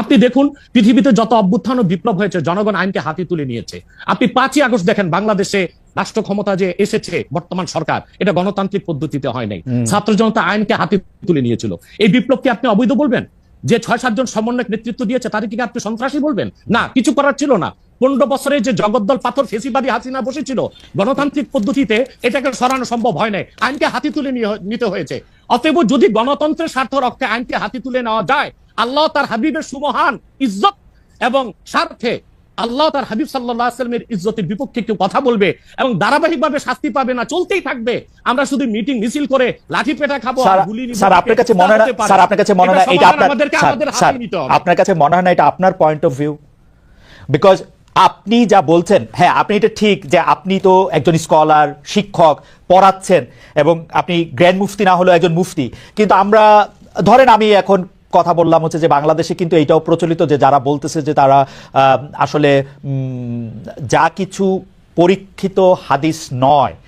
আপনি দেখুন পৃথিবীতে যত অভ্যুত্থান ও বিপ্লব হয়েছে জনগণ আইনকে হাতে তুলে নিয়েছে। আপনি পাঁচই আগস্ট দেখেন বাংলাদেশে রাষ্ট্র ক্ষমতা যে এসেছে বর্তমান সরকার এটা গণতান্ত্রিক পদ্ধতিতে হয় নাই। ছাত্র জনতা আইনকে হাতে তুলে নিয়েছিল। এই বিপ্লবকে আপনি অবৈধ বলবেন? যে ছয় সাতজন সমন্বয়ক নেতৃত্ব দিয়েছে তাদেরকে আপনি সন্ত্রাসী বলবেন? না কিছু করার ছিল না। পনেরো বছরে যে জগদ্দল পাথর ফেসিবাদী হাসিনা বসেছিল গণতান্ত্রিক পদ্ধতিতে এটাকে সরানো সম্ভব হয় নাই। আইনকে হাতি তুলে নিতে হয়েছে। অতএব যদি গণতন্ত্রের স্বার্থ রক্ষে আইনকে হাতি তুলে নেওয়া যায় আল্লাহ তার হাবিবের সুমহান ইজ্জত এবং স্বার্থে আল্লাহ তার হাবিব সাল্লাহ আসলামের ইজ্জতের বিপক্ষে কেউ কথা বলবে এবং ধারাবাহিকভাবে শাস্তি পাবে না চলতেই থাকবে। আমরা শুধু মিটিং মিছিল করে লাঠি পেটা খাব স্যার আপনার কাছে মনে হয়। স্যার আপনার কাছে মনে হয় এটা এটা আপনার আমাদের হাতে নিতে হবে। আপনার কাছে মনে হয় না এটা আপনার পয়েন্ট অফ ভিউ বিকজ আপনি যা বলছেন হ্যাঁ আপনি এটা ঠিক যে আপনি তো একজন স্কলার, শিক্ষক, পড়াচ্ছেন এবং আপনি গ্র্যান্ড মুফতি না হলেও একজন মুফতি। কিন্তু আমরা, ধরেন আমি এখন কথা বললাম হচ্ছে যে বাংলাদেশে কিন্তু এইটাও প্রচলিত যে যারা বলতেছে যে তারা আসলে যা কিছু পরীক্ষিত হাদিস নয়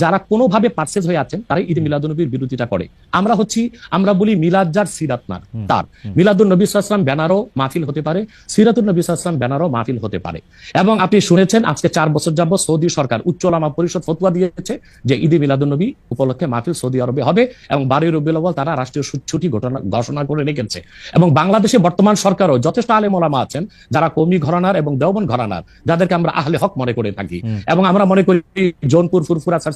যারা কোনোভাবে পার্সেজ হয়ে আছেন তারা ঈদ মিলাদুন্নবীর বিরোধিতা করে। আমরা হচ্ছি আমরা বলি মিলাদ যার সিরাত না তার। মিলাদুল নবী সাল্লাম ব্যানারও মাহফিল হতে পারে সিরাতুল নবী সাল্লাম ব্যানারও মাহফিল হতে পারে। এবং আপনি শুনেছেন আজকে চার বছর যাবত সৌদি সরকার উচ্চ লামা পরিষদ ফতুয়া দিয়েছে যে ঈদে মিলাদুল নবী উপলক্ষে মাহফিল সৌদি আরবে হবে এবং বারোই রবিউল আউয়াল তারা রাষ্ট্রীয় ছুটি ঘটনা ঘোষণা করে রেখেছে। এবং বাংলাদেশে বর্তমান সরকারও যথেষ্ট আলেম ওলামা আছেন যারা কৌমি ঘরানার এবং দেওবন ঘরানার যাদেরকে আমরা আহলে হক মনে করে থাকি। এবং আমরা মনে করি জোনপুর ফুরফুরা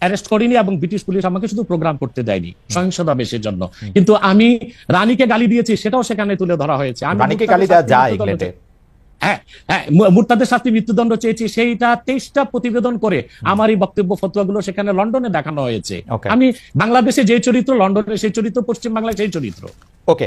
অ্যারেস্ট করেনি এবং ব্রিটিশ পুলিশ আমাকে শুধু প্রোগ্রাম করতে দেয়নি সহিংসতা বেশের জন্য। কিন্তু আমি রানীকে গালি দিয়েছি সেটাও সেখানে তুলে ধরা হয়েছে। রানীকে গালি দেওয়া যায় হ্যাঁ হ্যাঁ মুরতাদের শাস্তি মৃত্যুদণ্ড চেয়েছি সেইটা তেইশটা প্রতিবেদন করে আমার এই বক্তব্য ফতোয়াগুলো সেখানে লন্ডনে দেখানো হয়েছে। আমি বাংলাদেশে যে চরিত্র লন্ডনে সেই চরিত্র পশ্চিম বাংলায় সেই চরিত্র। ওকে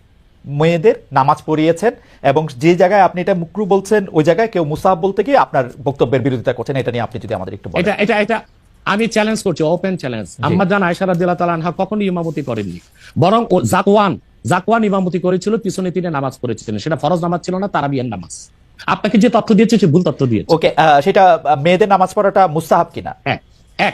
মেয়েদের নামাজ পড়িয়েছেন এবং যে জায়গায় আপনি এটা মুকরু বলছেন ওই জায়গায় কেউ মুসাহাব বলতে গিয়ে আপনার বক্তব্যের বিরোধিতা করছেন এটা নিয়ে আপনি যদি আমাদের একটু এটা এটা এটা আমি চ্যালেঞ্জ করছি ওপেন চ্যালেঞ্জ আম্মা জান আয়সা রাদিয়াল্লাহু তাআলা আনহা কখনোই ইমামতি করেননি। বরং জাকওয়ান জাকওয়ান ইমামতি করেছিল পিছনে তিনি নামাজ পড়েছিলেন। সেটা ফরজ নামাজ ছিল না তারাবিয়ান নামাজ। আপনাকে যে তথ্য দিয়েছে সে ভুল তথ্য দিয়েছে। ওকে সেটা মেয়েদের নামাজ পড়াটা মুস্তাহাব কিনা? এক।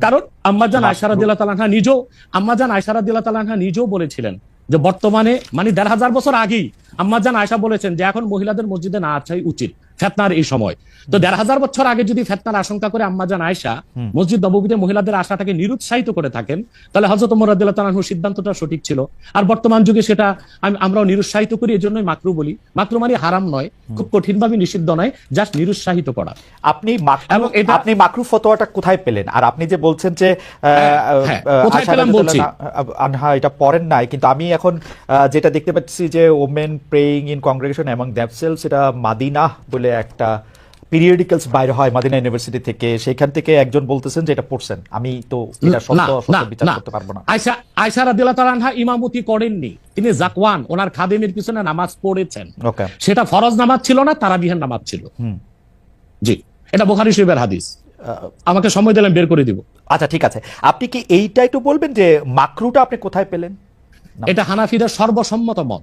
কারণ আম্মাজান আয়সারা দিল্লা তালানহা নিজেও আম্মাজান আয়সারা দিল্লা তালানহা নিজেও বলেছিলেন যে বর্তমানে মানে দেড় হাজার বছর আগেই আম্মাজান আয়সা বলেছেন যে এখন মহিলাদের মসজিদে না আসাই উচিত। ফেতনার এই সময়। তো দেড় হাজার বছর আগে যদি ফেতনার আশঙ্কা করে আম্মাজান আয়সা মসজিদ নববীতে মহিলাদের আশাটাকে নিরুৎসাহিত করে থাকেন তাহলে হজরত মোরাদিল্লাহ তালাহুর সিদ্ধান্তটা সঠিক ছিল। আর বর্তমান যুগে সেটা আমি- আমরাও নিরুৎসাহিত করি এই জন্যই মাকরু বলি। মাকরু মানে হারাম নয় খুব কঠিনভাবে নিষিদ্ধ নয় জাস্ট নিরুৎসাহিত করা। আপনি এবং এটা- আপনি মাকরু ফতোয়াটা কোথায় পেলেন? আর আপনি যে বলছেন যে আহ, হ্যাঁ, কোথায় পেলাম বলছি। আনহা এটা পড়েন নাই কিন্তু আমি এখন যেটা দেখতে পাচ্ছি যে ওমেন প্রেইং ইন কংগ্রেগেশন এবং দ্যাপসেলস এটা মাদিনা বলে একটা পিরিয়ডিক্যালস বাইরে হয় মাদিনা ইউনিভার্সিটি থেকে সেখান থেকে একজন বলতেছেন যে এটা পড়ছেন। আমি তো এটা সত্য অসত্য বিচার করতে পারব না। আয়সা আয়সা রাদিয়াল্লাহু তাআলা আনহা ইমামতি করেননি। তিনি জাকওয়ান ওনার খাদেমের পিছনে নামাজ পড়েছেন। ওকে সেটা ফরজ নামাজ ছিল না তারাবিহের নামাজ ছিল। জি এটা বুখারী শরীফের হাদিস। আমাকে সময় দিলেন বের করে দিব। আচ্ছা ঠিক আছে। আপনি কি এইটা একটু বলবেন যে মাকরুটা আপনি কোথায় পেলেন? এটা হানাফিদের সর্বসম্মত মত।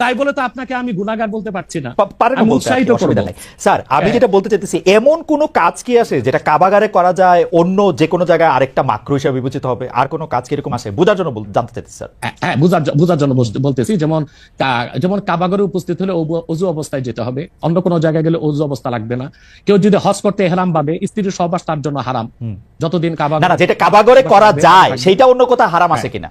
তাই বলে তো আপনাকে আমি গুনাহগার বলতে পারছি না। আমি উৎসাহিত নাই। স্যার আমি হ্যাঁ। যেটা বলতে চাইতেছি এমন কোন কাজ কি আছে যেটা কাবাগারে করা যায় অন্য যে কোনো জায়গায় আরেকটা মাকরু হিসেবে বিবেচিত হবে? আর কোনো কাজ কি এরকম আছে বোঝার জন্য জানতে চাইতেছি স্যার। হ্যাঁ, হ্যাঁ বুঝার বুঝার জন্য বলতেছি যেমন যেমন কাবাগরে উপস্থিত হলে অজু অবস্থায় যেতে হবে। অন্য কোনো জায়গায় গেলে অজু অবস্থা লাগবে না। কেউ যদি হজ করতে হেরাম পাবে স্ত্রীর সহবাস তার জন্য হারাম। যতদিন না না যেটা কাবাগরে করা যায় সেইটা অন্য কোথাও হারাম আছে কিনা?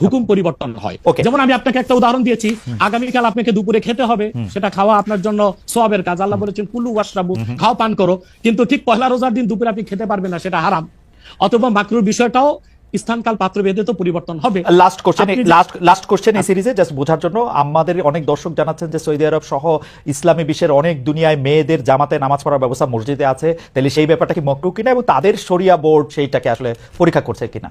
হুকুম পরিবর্তন হয়। যেমন আমি আপনাকে একটা উদাহরণ দিয়েছি। আগামীকাল আপনাকে দুপুরে খেতে হবে। সেটা খাওয়া আপনার জন্য সবের কাজ। আল্লাহ বলেছেন কুলু ওয়াশরাবু খাও পান করো। কিন্তু ঠিক পয়লা রোজার দিন দুপুরে আপনি খেতে পারবেন না সেটা হারাম। অথবা মাকরুর বিষয়টাও স্থানকাল পাত্র ভেদে তো পরিবর্তন হবে। Last question last last question এই সিরিজে জাস্ট বোঝার জন্য আমাদের অনেক দর্শক জানাচ্ছেন যে সৌদি আরব সহ ইসলামী বিশ্বের অনেক দুনিয়ায় মেয়েদের জামাতে নামাজ পড়ার ব্যবস্থা মসজিদে আছে। তাহলে সেই ব্যাপারটা কি মকরু কিনা এবং তাদের শরিয়া বোর্ড সেইটাকে আসলে পরীক্ষা করছে কিনা?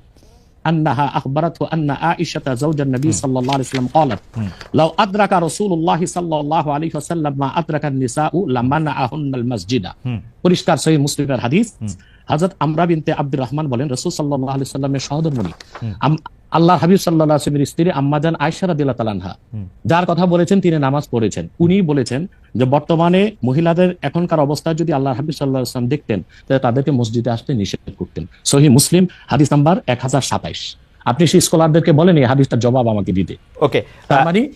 أنها أخبرته أن عائشة زوج النبي صلى الله عليه وسلم قالت لو أدرك رسول الله صلى الله عليه وسلم ما أدرك النساء لمنعهن المسجد পরিষ্কার সহি মুসলিমের হাদিস হযরত আমরা বিনতে আব্দুর রহমান বলেন রাসূল সাল্লাল্লাহু আলাইহি সাল্লামের সহধর্মণী। আল্লাহ হাবিব সাল্লাল্লাহু আলাইহি স্ত্রী আম্মাজান আয়েশা রাদিয়াল্লাহু তাআলা আনহা। যার কথা বলেছেন তিনি নামাজ পড়েছেন। উনি বলেছেন যে বর্তমানে মহিলাদের এখনকার অবস্থা যদি আল্লাহ হাবিব সাল্লাল্লাহু আলাইহি ওয়াসাল্লাম দেখতেন তাহলে তাদেরকে মসজিদে আসতে নিষেধ করতেন। সহি মুসলিম হাদিস নাম্বার এক হাজার সাতাইশ। আপনি সেই স্কলারদেরকে বলেন এই হাদিসটার জবাব আমাকে দিতে। ওকে তার মানে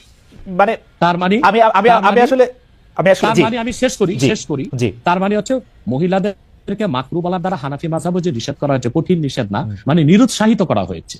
মানে তার মানে আমি আমি মানে- আসলে আমি মানে আমি শেষ করি শেষ করি। তার মানে হচ্ছে মহিলাদেরকে মাকরু বলার দ্বারা হানাফি মাঝাবো যে নিষেধ করা হয়েছে, কঠিন নিষেধ না মানে নিরুৎসাহিত করা হয়েছে।